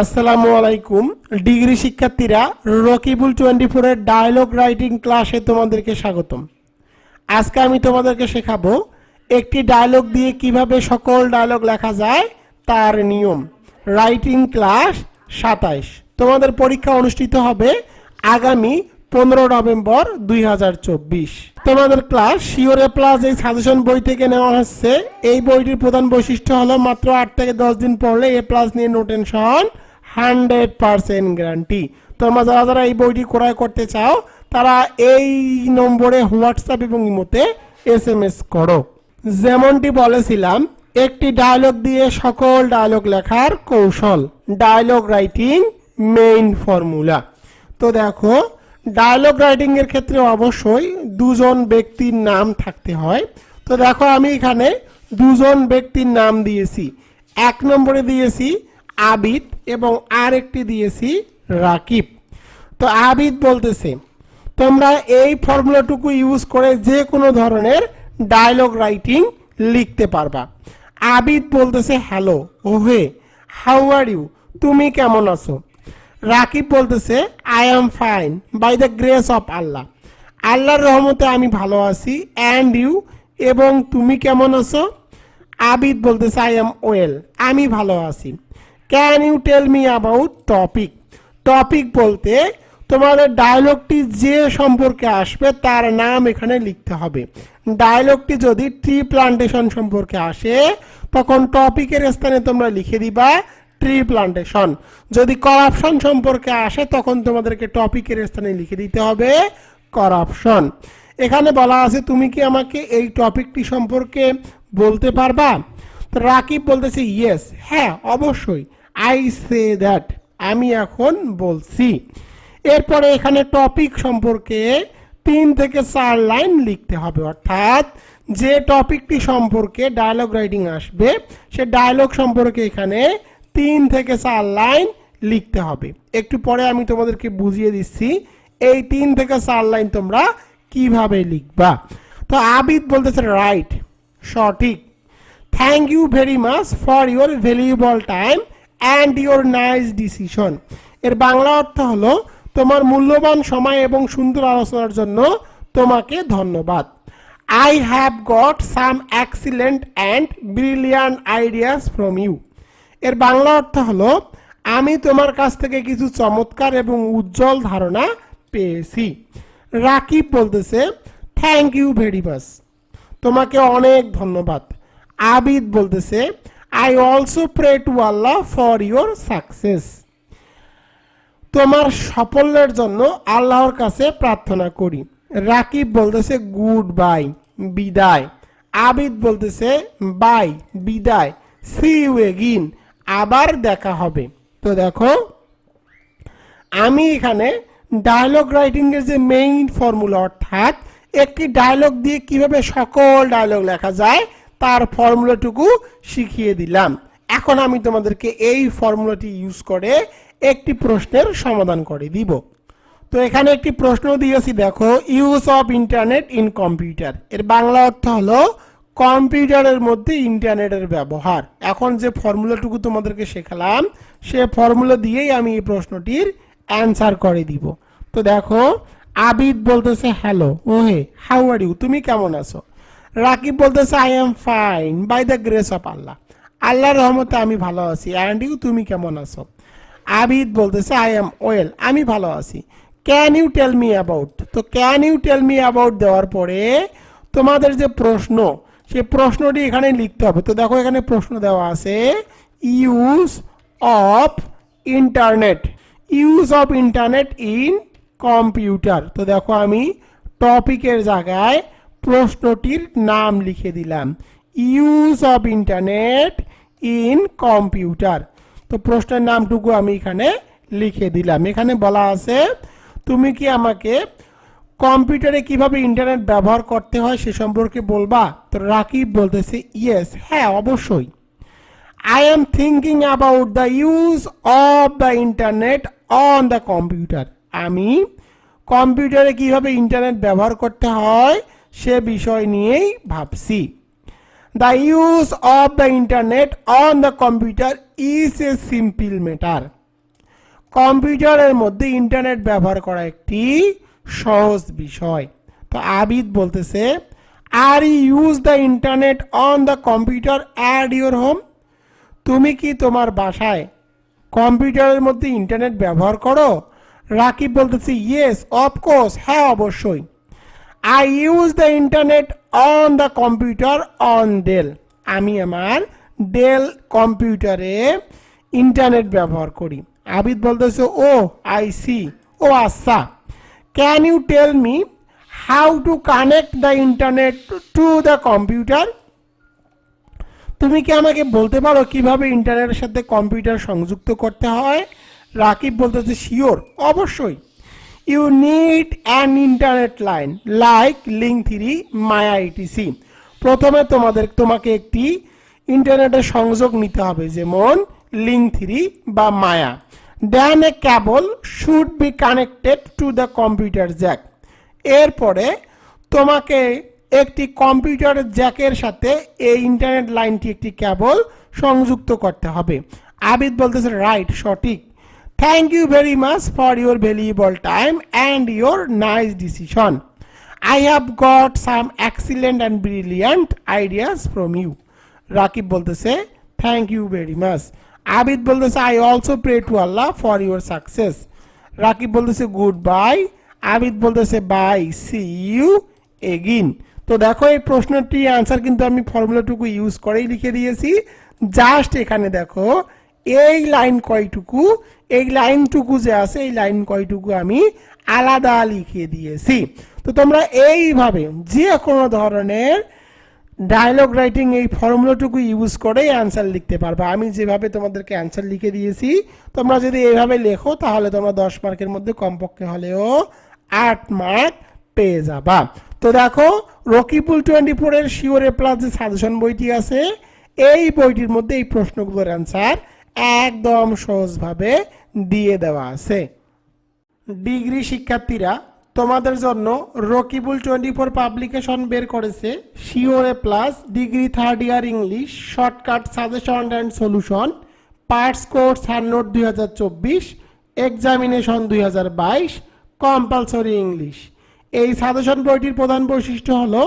আসসালামু আলাইকুম। ডিগ্রি শিক্ষার্থীরা, রকিবুল টোয়েন্টি ফোরের ডায়লগ রাইটিং ক্লাসে তোমাদেরকে স্বাগতম। আজকে আমি তোমাদেরকে শেখাবো একটি ডায়লগ দিয়ে কীভাবে সকল ডায়লগ লেখা যায়, তার নিয়ম। রাইটিং ক্লাস সাতাইশ। তোমাদের পরীক্ষা অনুষ্ঠিত হবে আগামী পনেরো নভেম্বর দুই হাজার চব্বিশ। তোমাদের ক্লাস শিওরে প্লাস এই সাজেশন বই থেকে নেওয়া হচ্ছে। এই বইটির প্রধান বৈশিষ্ট্য হলো মাত্র আট থেকে দশ দিন পড়লে এ প্লাস নিয়ে no tension hundred percent guarantee. তোমরা যারা যারা এই বইটি ক্রয় করতে চাও, তারা এই নম্বরে হোয়াটসঅ্যাপ এবং ইমোতে এস এম এস করো। যেমনটি বলেছিলাম, একটি ডায়লগ দিয়ে সকল ডায়লগ লেখার কৌশল ডায়লগ রাইটিং মেইন ফর্মুলা তো দেখো ডায়লগ রাইটিং এর ক্ষেত্রে অবশ্যই দুজন ব্যক্তির নাম থাকতে হয়। তো দেখো, আমি এখানে দুজন ব্যক্তির নাম দিয়েছি। এক নম্বরে দিয়েছি আবিদ এবং আর একটি দিয়েছি রাকিব। তো আবিদ বলতেছে, তোমরা এই ফর্মুলাটুকু ইউজ করে যে কোনো ধরনের ডায়লগ রাইটিং লিখতে পারবা। আবিদ বলতেছে, হ্যালো, ওহে, হাউ আর ইউ? তুমি কেমন আছো? রাকিব বলতেছে, I am fine, by the grace of Allah. আল্লাহর রহমতে আমি ভালো আছি, অ্যান্ড ইউ? এবং তুমি কেমন আছো? আবিদ বলতেছে, আই এম ওয়েল, আমি ভালো আছি। Can you tell me about topic topic বলতে তোমাদের ডায়লগটি যে সম্পর্কে আসবে তার নাম এখানে লিখতে হবে। ডায়লগটি যদি ট্রি প্লান্টেশন সম্পর্কে আসে, তখন টপিকের স্থানে তোমরা লিখে দিবা ট্রি প্লান্টেশন যদি করাপশন সম্পর্কে আসে, তখন তোমাদেরকে টপিকের স্থানে লিখে দিতে হবে করাপশন এখানে বলা আছে, তুমি কি আমাকে এই টপিকটি সম্পর্কে বলতে পারবা? তো রাকিব বলতেছে ইয়েস হ্যাঁ অবশ্যই। আই সে দ্যাট আমি এখন বলছি। এরপরে এখানে টপিক সম্পর্কে তিন থেকে চার লাইন লিখতে হবে, অর্থাৎ যে টপিকটি সম্পর্কে ডায়লগ রাইটিং আসবে, সে ডায়লগ সম্পর্কে এখানে তিন থেকে চার লাইন লিখতে হবে। একটু পরে আমি তোমাদেরকে বুঝিয়ে দিচ্ছি, এই তিন থেকে চার লাইন তোমরা কীভাবে লিখবা। তো আবিদ বলতেছে রাইট সঠিক। Thank you very much for your valuable time and your nice decision এর বাংলা অর্থ হলো, তোমার মূল্যবান সময় এবং সুন্দর আলোচনার জন্য তোমাকে ধন্যবাদ। I have got some excellent and brilliant ideas from you এর বাংলা অর্থ হলো, আমি তোমার কাছ থেকে কিছু চমৎকার এবং উজ্জ্বল ধারণা পেয়েছি। রাকিব বলতেছে থ্যাংক ইউ ভেরি মাচ তোমাকে অনেক ধন্যবাদ। আবিদ বলতেছে I also pray to Allah for your success তোমার সাফল্যের জন্য আল্লাহর কাছে প্রার্থনা করি। রাকিব বলতেছে, গুড বাই, বিদায়। আবিদ বলতেছে, বাই, বিদায় সি ইউ এগিন আবার দেখা হবে। তো দেখো, আমি এখানে ডায়লগ রাইটিং এর যে মেইন ফর্মুলা অর্থাৎ একটি ডায়লগ দিয়ে কীভাবে সকল ডায়লগ লেখা যায় তার ফর্মুলাটুকু শিখিয়ে দিলাম। এখন আমি তোমাদেরকে এই ফর্মুলাটি ইউজ করে একটি প্রশ্নের সমাধান করে দিব। তো এখানে একটি প্রশ্ন দিয়েছি, দেখো use of internet in computer এর বাংলা অর্থ হলো কম্পিউটারের মধ্যে ইন্টারনেটের ব্যবহার। এখন যে ফর্মুলাটুকু তোমাদেরকে শেখালাম, সে ফর্মুলা দিয়েই আমি এই প্রশ্নটির অ্যান্সার করে দিব। তো দেখো, আবিদ বলতেছে হ্যালো ওহে হাউ আর ইউ তুমি কেমন আছো? রাকিব বলতেছে I am fine by the grace of Allah আল্লাহর রহমতে আমি ভালো আছি। অ্যান্ড ইউ তুমি কেমন আছো? আবিদ বলতেছে আই এম ওয়েল আমি ভালো আছি। Can you tell me about তো can you tell me about দেওয়ার পরে তোমাদের যে প্রশ্ন, সে প্রশ্নটি এখানে লিখতে হবে। তো দেখো, এখানে প্রশ্ন দেওয়া আছে use of internet use of internet in computer তো দেখো, আমি টপিকের জায়গায় প্রশ্নটির নাম লিখে দিলাম। Use of internet in computer তো প্রশ্নের নামটুকু আমি এখানে লিখে দিলাম। এখানে বলা আছে, তুমি কি আমাকে কম্পিউটারে কীভাবে ইন্টারনেট ব্যবহার করতে হয় সে সম্পর্কে বলবা? তো রাকিব বলতেছে ইয়েস হ্যাঁ অবশ্যই। I am thinking about the use of the internet on the computer আমি কম্পিউটারে কীভাবে ইন্টারনেট ব্যবহার করতে হয় সে বিষয় নিয়েই ভাবছি। The use of the internet on the computer is a simple matter কম্পিউটারের মধ্যে ইন্টারনেট ব্যবহার করা একটি সহজ বিষয়। তো আবিদ বলতেছে are use the internet on the computer at your home তুমি কি তোমার বাসায় কম্পিউটারের মধ্যে ইন্টারনেট ব্যবহার করো? রাকিব বলতেছে ইয়েস অফকোর্স হ্যাঁ অবশ্যই। I use the internet on the computer on Dell আমি আমার ডেল কম্পিউটারে ইন্টারনেট ব্যবহার করি। আবিদ বলতেছে, ও আই সি ও আচ্ছা। Can you tell me how to connect the internet to the computer তুমি কি আমাকে বলতে পারো কীভাবে ইন্টারনেটের সাথে কম্পিউটার সংযুক্ত করতে হয়? রাকিব বলতেছে শিওর অবশ্যই। You need an internet line like Link three Maya ITC প্রথমে তোমাদের তোমাকে একটি ইন্টারনেটের সংযোগ নিতে হবে, যেমন লিঙ্ক থ্রি বা Maya then a cable should be connected to the computer jack এরপরে তোমাকে একটি কম্পিউটার জ্যাকের সাথে এই ইন্টারনেট লাইনটি একটি কেবল সংযুক্ত করতে হবে। আবিদ বলতেছে রাইট সঠিক। Thank you very much for your valuable time and your nice decision I have got some excellent and brilliant ideas from you Rakib বলতেছে thank you very much Abid বলতেছে I also pray to Allah for your success Rakib বলতেছে good by Abid বলতেছে by C you এগিন তো দেখো, এই প্রশ্নটি answer কিন্তু আমি ফর্মুলাটুকু ইউজ করেই লিখে দিয়েছি। জাস্ট এখানে দেখো এই লাইন কয়টুকু? এই লাইনটুকু যে আছে, এই লাইন কয়টুকু আমি আলাদা লিখে দিয়েছি। তো তোমরা এইভাবে যে কোনো ধরনের ডায়লগ রাইটিং এই ফর্মুলাটুকু ইউজ করেই অ্যান্সার লিখতে পারবে। আমি যেভাবে তোমাদেরকে অ্যান্সার লিখে দিয়েছি, তোমরা যদি এইভাবে লেখো, তাহলে তোমরা দশ মার্কের মধ্যে কমপক্ষে হলেও আট মার্ক পেয়ে যাবা। তো দেখো রকিপুল টোয়েন্টি ফোরের শিওরে প্লাস যে সাজেশন বইটি আছে, এই বইটির মধ্যে এই প্রশ্নগুলোর অ্যান্সার একদম সহজভাবে দিয়ে দেওয়া আছে। ডিগ্রি শিক্ষার্থীরা, তোমাদের জন্য রকিবুল টোয়েন্টি ফোর পাবলিকেশন বের করেছে। শিওরে plus, degree third year English, shortcut suggestion and solution, parts course hand note দুই হাজার চব্বিশ, এক্সামিনেশন দুই হাজার বাইশ, কম্পালসরি ইংলিশ। এই সাজেশন বইটির প্রধান বৈশিষ্ট্য হলো,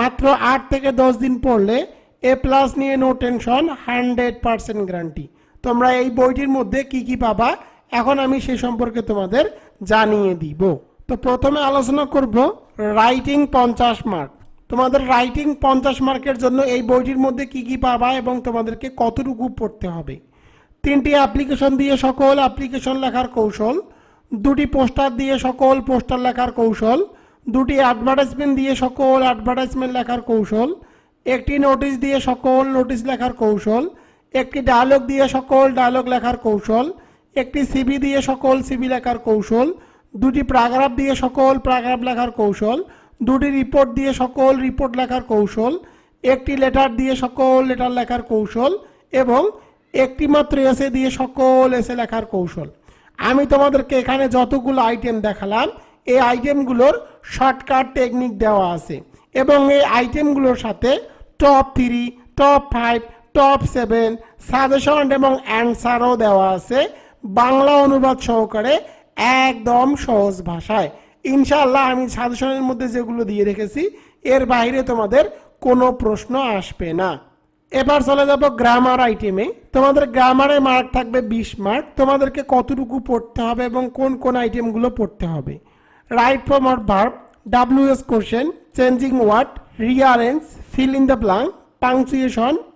মাত্র আট থেকে দশ দিন পড়লে এ প্লাস নিয়ে no tension, hundred percent guarantee. তোমরা এই বইটির মধ্যে কি কি পাবা? এখন আমি সে সম্পর্কে তোমাদের জানিয়ে দিব। তো প্রথমে আলোচনা করব রাইটিং পঞ্চাশ মার্ক তোমাদের রাইটিং পঞ্চাশ মার্কের জন্য এই বইটির মধ্যে কি কি পাবা এবং তোমাদেরকে কতটুকু পড়তে হবে? তিনটি অ্যাপ্লিকেশন দিয়ে সকল অ্যাপ্লিকেশন লেখার কৌশল। দুটি পোস্টার দিয়ে সকল পোস্টার লেখার কৌশল। দুটি অ্যাডভার্টাইজমেন্ট দিয়ে সকল অ্যাডভার্টাইজমেন্ট লেখার কৌশল। একটি নোটিশ দিয়ে সকল নোটিশ লেখার কৌশল। একটি ডায়লগ দিয়ে সকল ডায়লগ লেখার কৌশল, একটি সিবি দিয়ে সকল সিবি লেখার কৌশল, দুটি প্যারাগ্রাফ দিয়ে সকল প্যারাগ্রাফ লেখার কৌশল, দুটি রিপোর্ট দিয়ে সকল রিপোর্ট লেখার কৌশল, একটি লেটার দিয়ে সকল লেটার লেখার কৌশল এবং একটি মাত্র এসে দিয়ে সকল এসে লেখার কৌশল। আমি তোমাদেরকে এখানে যতগুলো আইটেম দেখালাম, এই আইটেমগুলোর শর্টকাট টেকনিক দেওয়া আছে এবং এই আইটেমগুলোর সাথে top three top five top seven suggestion এবং অ্যান্সারও দেওয়া আছে বাংলা অনুবাদ সহকারে একদম সহজ ভাষায়। ইনশাআল্লাহ আমি সাজেশনের মধ্যে যেগুলো দিয়ে রেখেছি, এর বাইরে তোমাদের কোনো প্রশ্ন আসবে না। এবার চলে যাব গ্রামার আইটেমে তোমাদের গ্রামারে মার্ক থাকবে বিশ মার্ক তোমাদেরকে কতটুকু পড়তে হবে এবং কোন কোন আইটেমগুলো পড়তে হবে। Right form R verb WH question changing word rearrange fill in the blank punctuation